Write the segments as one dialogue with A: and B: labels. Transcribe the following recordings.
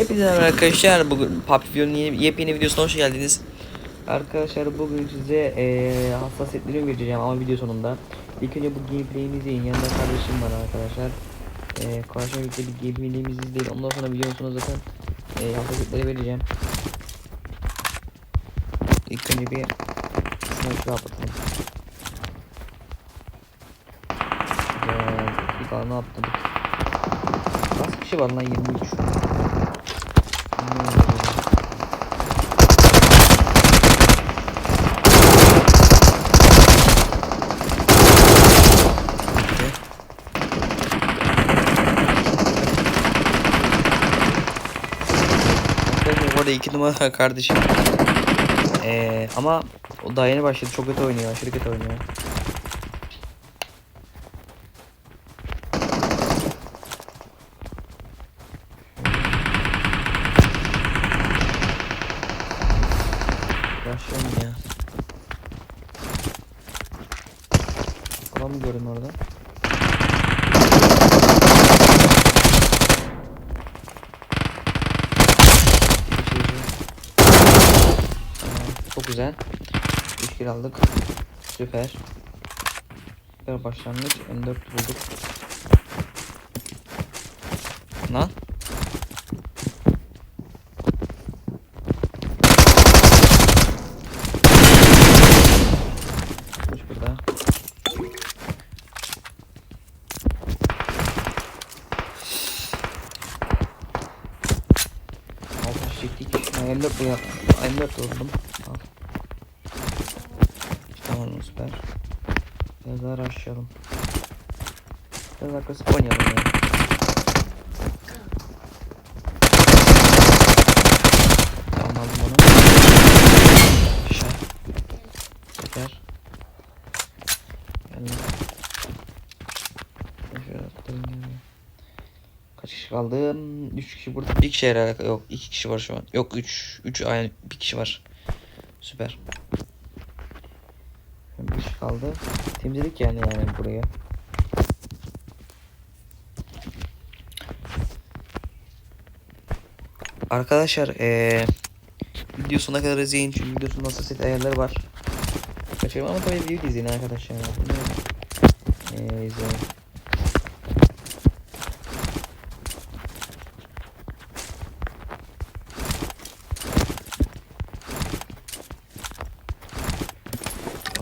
A: Hepinize merhaba arkadaşlar. Bugün videonun yeni, yepyeni videosuna hoş geldiniz. Arkadaşlar bugün size eee hassasiyetlerimi vereceğim ama video sonunda. İlk önce bu gameplay'imizi izleyin. Yanında kardeşim var arkadaşlar. Eee karşıma birlikte bir gameplay'imizi izleyin. Ondan sonra videonun sonunda zaten eee hassasiyetleri vereceğim. İlk önce bir sniper. Güzel. İlk alanı atladık. Kaç kişi var lan 23? Arkadaşlar orada iki numara kardeşim. Ee, ama o daha yeni başladı. Çok kötü oynuyor. Aşırı kötü oynuyor. Başlayalım ya. Adam mı gördün orada? Geçici. Tamam, Çok güzel. 3 kill aldık. Süper. Süper başlangıç. M4 bulduk. Lan. Çektik. Ha, M4 bu ya. M4 oldum. Al. Tamam süper. Daha rushlayalım. Biraz agresif oynayalım ya. Tamam aldım onu. Attım yani. Kaç kişi kaldı? 3 kişi burada. Bir kişi herhalde yok. 2 kişi var şu an. Yok 3. 3 aynı bir kişi var. Süper. Kaldı. Temizledik yani yani buraya. Arkadaşlar eee video sonuna kadar izleyin çünkü videosunun nasıl set ayarları var. Kaçırma ama tabii video izleyin arkadaşlar. Bunu eee izleyin.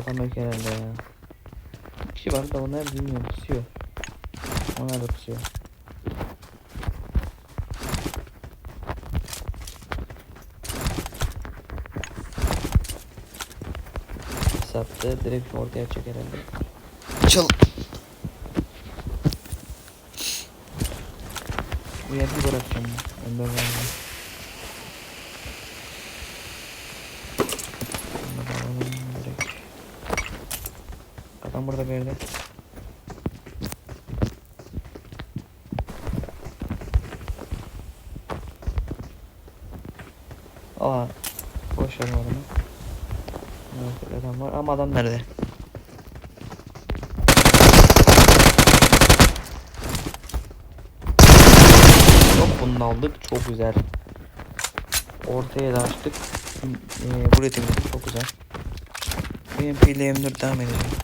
A: Belki herhalde ya. Bir kişi var da onlar bilmiyorum pusuyor. Onlar da pusuyor. Sattı direkt ortaya çek herhalde. Çal. Bu yerde bırakacağım. Önden verdim. Adam burada bir yerde. Aa, boş ver adamı. Evet, adam var ama adam nerede? Çok bunu aldık, çok güzel. Ortaya da açtık. Ee, buraya temizledik, çok güzel. BMP ile M4 devam edeceğim.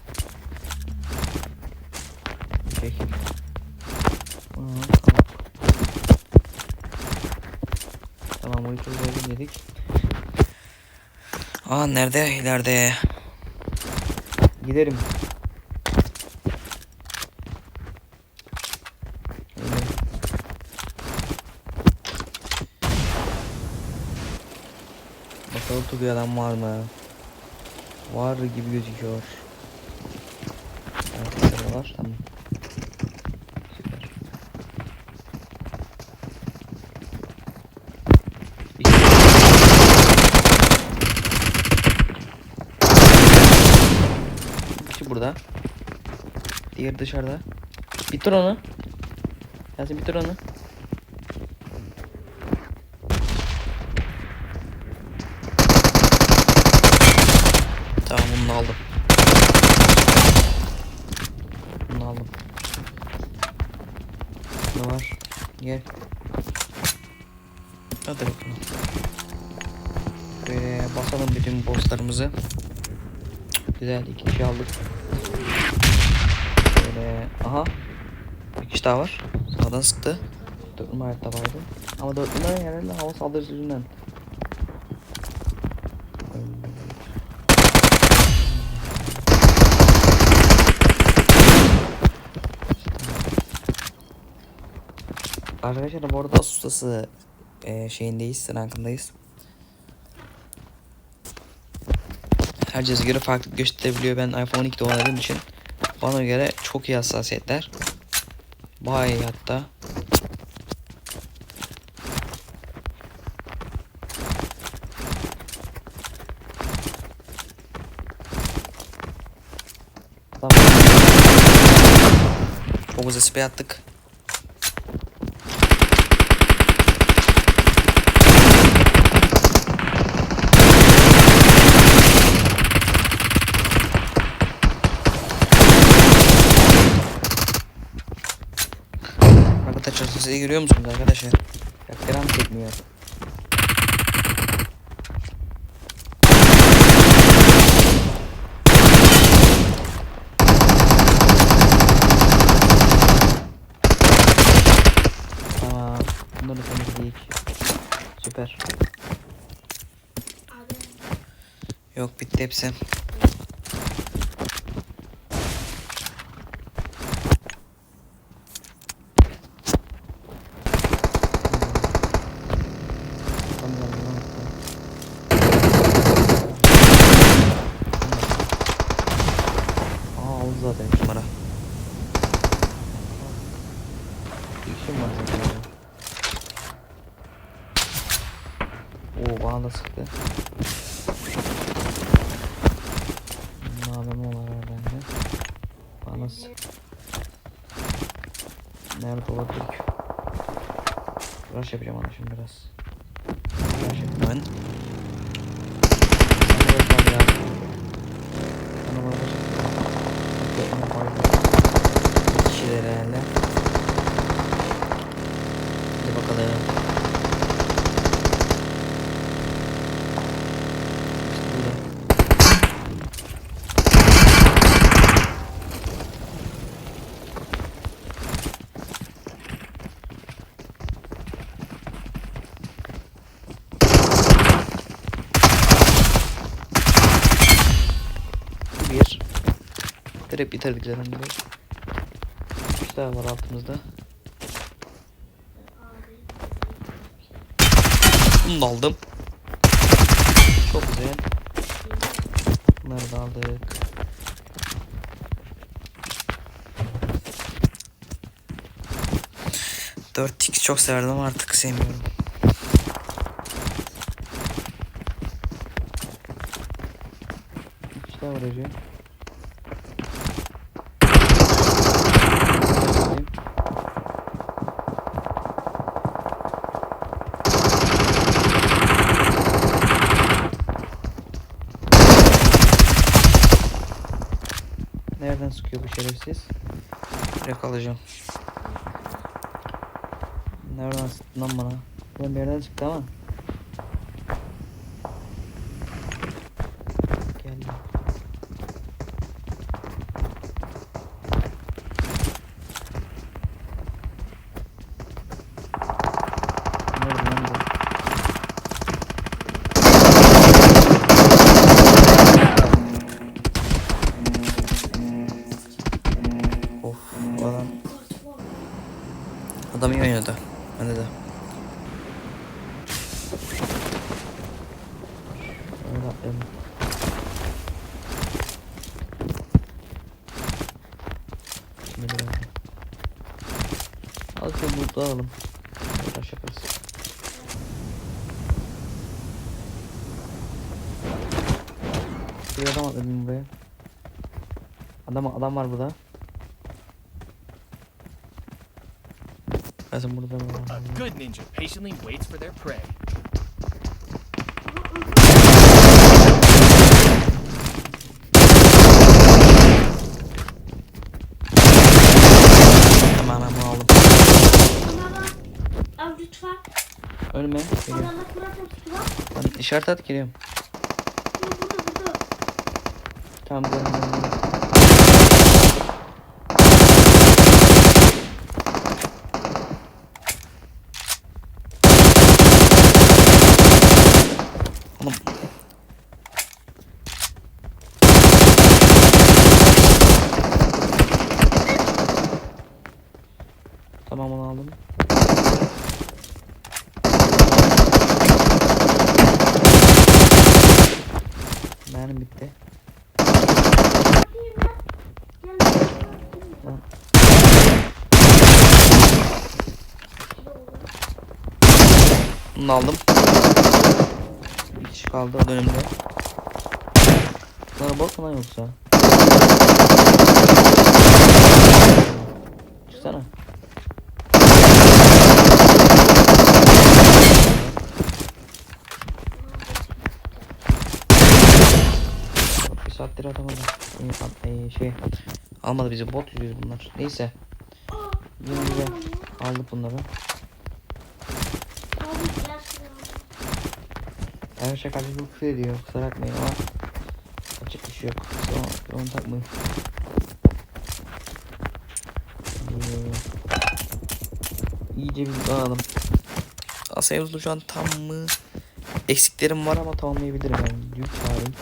A: Aa, tamam. Tamam çözelim dedik. Aa nerede? İleride. Giderim. Bakalım bir adam var mı? Var gibi gözüküyor. Arkadaşlar var tamam. Süper. İki- Bir kişi burada. Diğeri dışarıda. Bitir onu. Yasin bitir onu. Tamam bunu aldım. Bunu aldım. Ne var? Gel. Hadi bakalım. Böyle basalım bütün bosslarımızı. Güzel iki kişi aldık. Böyle aha. Bir kişi daha var. Sağdan sıktı. Dört numara hayatta vardı. Ama dört numara herhalde hava saldırısı yüzünden. Arkadaşlar bu arada ustası e, şeyindeyiz, rankındayız. Herkese göre farklı gösterebiliyor. Ben iPhone 12'de oynadığım için bana göre çok iyi hassasiyetler. Bayağı hatta. Tamam. Çok hızlı spray attık. Arkadaşlar sesi görüyor musunuz arkadaşlar? Ya gram çekmiyor. Tamam. Bunları temizledik. Süper. Yok bitti hepsi. Tamam, tamam, tamam. Aa oldu zaten üç numara. Bir işim var zaten. ya. Oo bana da sıktı. Malzeme olarak bende. Bana sıktı. Nerede olabilir ki? Rush yapacağım onu şimdi biraz. Rush yapayım ben. Sana bakmam lazım. Sana bana rush yapayım. Yapma pardon. Bir kişiler herhalde. Hadi bakalım. İşte burada. Bir. Direkt bitirdik zaten gibi. Üç daha var altımızda. Bunu da aldım. Çok güzel. Bunları da aldık. Dört x çok severdim artık sevmiyorum. Daha var hocam. Şerefsiz? Direkt alacağım. Nereden sıktı lan bana? Ben bir yerden sıktı ama. Bir adam atladım buraya. Adam adam var burada. Zaten burada var.
B: A good ninja patiently waits for their prey.
A: Hemen hemen aldım.
C: Bana bak. Al lütfen.
A: Önüme. Geliyor.
C: Adamlar Murat hepsi var.
A: Lan işaret at geliyorum.
C: Burada burada burada.
A: Tamam gördüm ben bunu. Oğlum. Tamam onu aldım. Mermi bitti.
C: Bakayım lan. Gel.
A: Tamam. Bunu aldım. Bir kişi kaldı o dönemde. Bunlara bot mu lan yoksa? Çıksana. Bir saattir atamadım. Ee, şey almadı bizi bot yüzüyor bunlar. Neyse. Yine. Aldık bunları.
C: Abi gel şuraya.
A: Her şey kardeşim bu küfür ediyor. Kusura bakmayın ama açık bir şey yok. Sonra onu takmayın. Ee, iyice bir dağılım. Asayozlu şu an tam mı? Eksiklerim var ama tamamlayabilirim yani. Büyük çağırayım.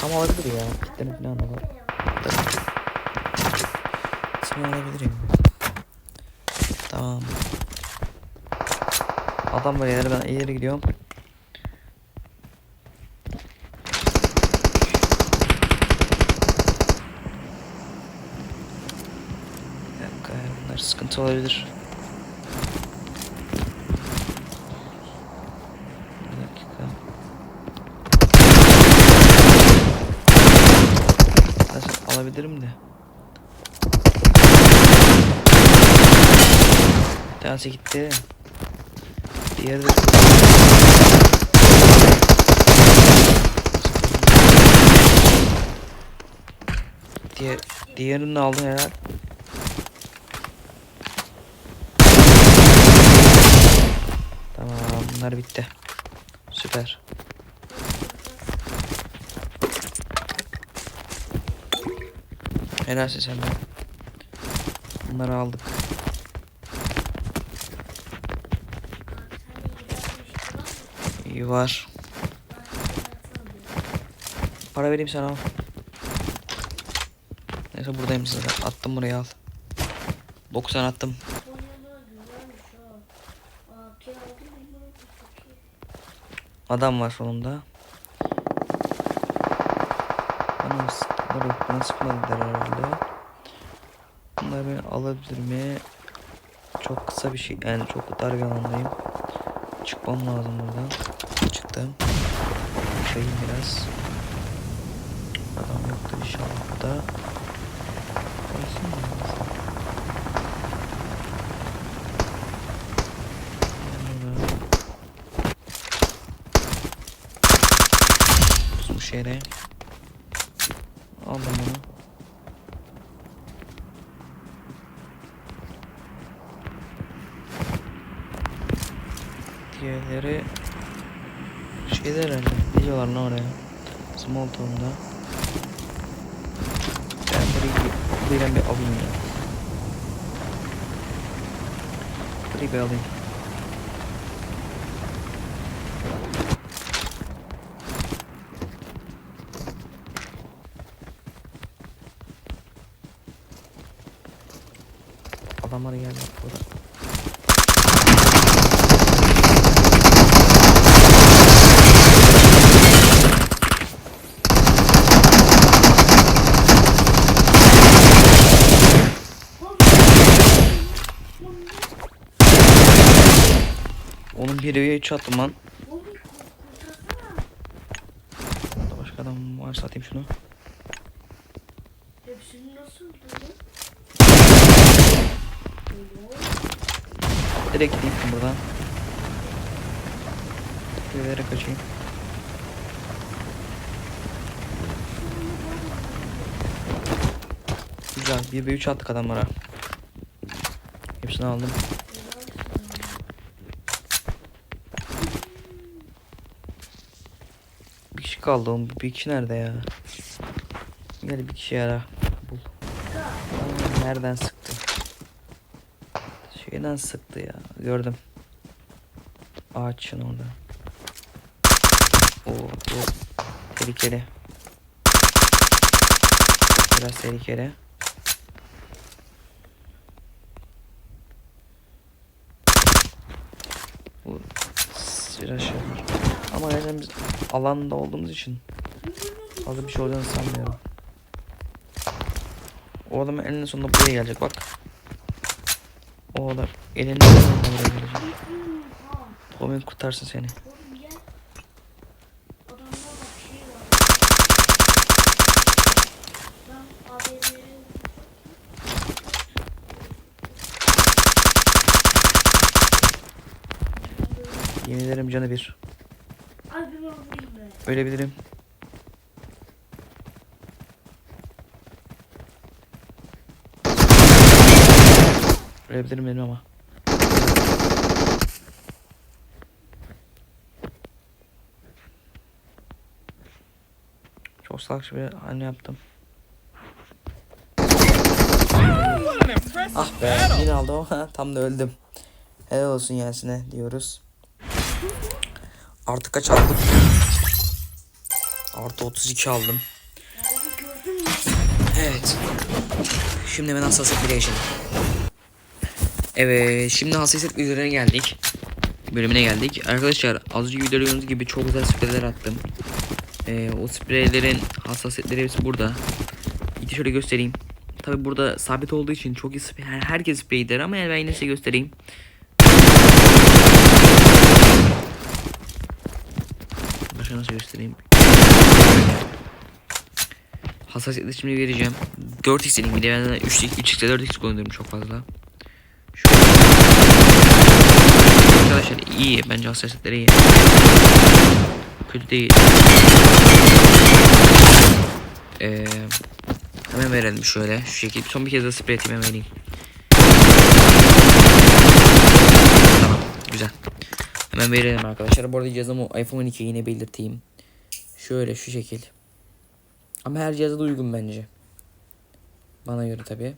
A: Tam olabilir ya. Kitlerim falan da var. Tam olabilirim. Tamam. Adam var ileri ben ileri gidiyorum. Bir dakika bunlar sıkıntı olabilir. Alabilirim de. Bir tanesi gitti. Diğeri de Diğer, diğerini aldım herhalde. Tamam bunlar bitti. Süper. Helalsin sen de. Bunları aldık. İyi var. Para vereyim sana al. Neyse buradayım zaten. Attım buraya al. 90 attım. Adam var sonunda. Bana, sık- bana, sıkmadılar herhalde. Bunları alabilir mi? Çok kısa bir şey. Yani çok dar bir alandayım. Çıkmam lazım buradan. Çıktım. Bakayım biraz. Adam yoktur inşallah burada. Olsun mu? Kusmuş yere. Aldım bunu. Diğerleri şeyler herhalde. Ne diyorlar lan oraya? Small town'da. Ben burayı, burayı bir alayım ya. Burayı bir alayım. Adamlar geldi burada. Üye 3 attım lan. Burada Başka adam varsa atayım şunu.
C: Hepsini nasıl?
A: Direkt gideyim buradan. Üyelere kaçayım. Güzel. 1 ve 3 attık adamlara. Hepsini aldım. Kaldı oğlum. Bir kişi nerede ya? Gel bir kişi ara. Bul. Nereden sıktı? Şeyden sıktı ya. Gördüm. Ağaçın orada. Oo, bu tehlikeli. Biraz tehlikeli. Bu biraz şey biz alanda olduğumuz için fazla bir şey olacağını sanmıyorum. O adam eninde sonunda buraya gelecek bak. O adam eninde sonunda buraya gelecek. Tommy kurtarsın seni.
C: Oğlum gel. Adamda
A: Ölebilirim. Ölebilirim benim ama. Çok salakça bir hamle yaptım. Ah be yine aldım ama tam da öldüm. Helal olsun Yasin'e diyoruz. Artı kaç aldım? Artı 32 aldım. Evet. Şimdi hemen hassasiyet bire geçelim. Evet, şimdi hassasiyet bilgilerine geldik. Bölümüne geldik. Arkadaşlar az önce videoda gördüğünüz gibi çok güzel spreyler attım. Ee, o spreylerin hassasiyetleri hepsi burada. Bir şöyle göstereyim. Tabi burada sabit olduğu için çok iyi sprey, her- herkes sprey der ama yani ben yine size göstereyim. Başka nasıl göstereyim? Hassasiyeti şimdi vereceğim. 4x dedim bir de ben 3x, 3x'e 4x kullanıyorum çok fazla. Şu Arkadaşlar iyi bence hassasiyetleri iyi. Kötü değil. Ee, hemen verelim şöyle şu şekilde. Son bir kez de sprey atayım hemen vereyim. Tamam güzel. Hemen verelim arkadaşlar. Bu arada cihazımı iPhone 12 yine belirteyim. Şöyle şu şekil. Ama her cihaza da uygun bence. Bana göre tabi.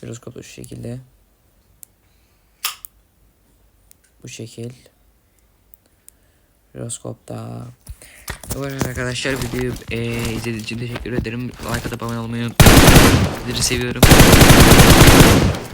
A: Jiroskop şu şekilde. Bu şekil. Jiroskop da. Arkadaşlar videoyu eee izlediğiniz için teşekkür ederim. Like atıp abone olmayı unutmayın. Sizleri seviyorum.